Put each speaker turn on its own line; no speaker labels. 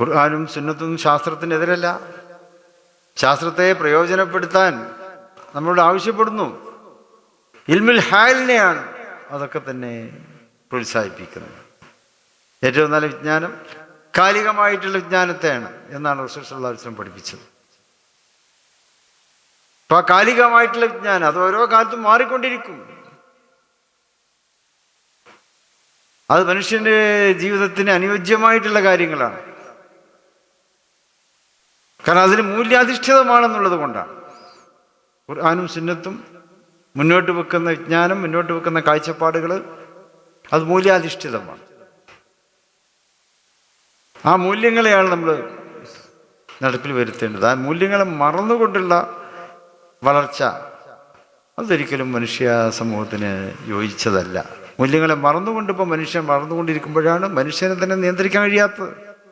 ഖുർആാനും സുന്നത്തും ശാസ്ത്രത്തിനെതിരല്ല. ശാസ്ത്രത്തെ പ്രയോജനപ്പെടുത്താൻ നമ്മളോട് ആവശ്യപ്പെടുന്നു. ഇൽമുൽ ഹാലിനെയാണ് അതൊക്കെ തന്നെ പ്രോത്സാഹിപ്പിക്കുന്നത്. ഏറ്റവും നല്ല വിജ്ഞാനം കാലികമായിട്ടുള്ള വിജ്ഞാനത്തെയാണ് എന്നാണ് വസല്ലം പഠിപ്പിച്ചത്. അപ്പൊ ആ കാലികമായിട്ടുള്ള വിജ്ഞാനം അത് ഓരോ കാലത്തും മാറിക്കൊണ്ടിരിക്കും. അത് മനുഷ്യന്റെ ജീവിതത്തിന് അനുയോജ്യമായിട്ടുള്ള കാര്യങ്ങളാണ്. കാരണം അതിന് മൂല്യാധിഷ്ഠിതമാണെന്നുള്ളത് കൊണ്ടാണ്. ഖുർആാനും സുന്നത്തും മുന്നോട്ട് വെക്കുന്ന വിജ്ഞാനം മുന്നോട്ട് വെക്കുന്ന കാഴ്ചപ്പാടുകൾ അത് മൂല്യാധിഷ്ഠിതമാണ്. ആ മൂല്യങ്ങളെയാണ് നമ്മൾ നടപ്പിൽ വരുത്തേണ്ടത്. ആ മൂല്യങ്ങളെ മറന്നുകൊണ്ടുള്ള വളർച്ച അതൊരിക്കലും മനുഷ്യ സമൂഹത്തിന് യോജിച്ചതല്ല. മൂല്യങ്ങളെ മറന്നുകൊണ്ട് ഇപ്പോൾ മനുഷ്യൻ മറന്നുകൊണ്ടിരിക്കുമ്പോഴാണ് മനുഷ്യനെ തന്നെ നിയന്ത്രിക്കാൻ കഴിയാത്തത്.